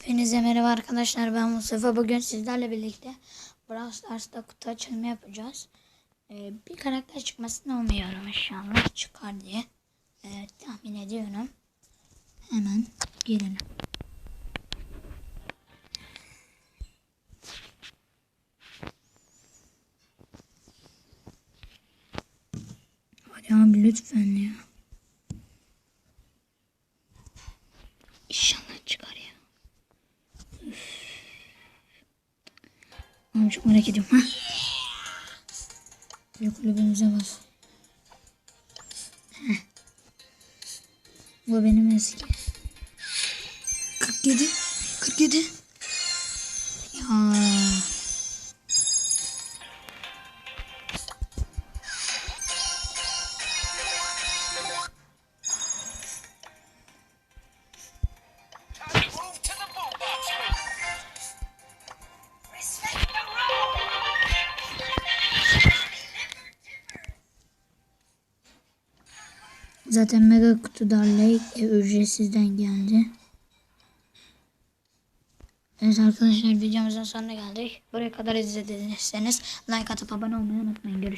Hepinize merhaba arkadaşlar ben Mustafa. Bugün sizlerle birlikte Brawl Stars'ta kutu açılımı yapacağız. Ee, bir karakter çıkmasını umuyorum inşallah çıkar diye ee, tahmin ediyorum. Hemen girelim. Hadi abi lütfen ya. İnşallah çıkar Oğlum çok merak ediyorum. Ha? Bir kulübümüze bas. Heh. Bu benim eski. 47. 47. Zaten mega kutu darlayık e, ücretsizden geldi. Evet arkadaşlar videomuzun sonuna geldik. Buraya kadar izlediyseniz like atıp abone olmayı unutmayın. Görüşürüz.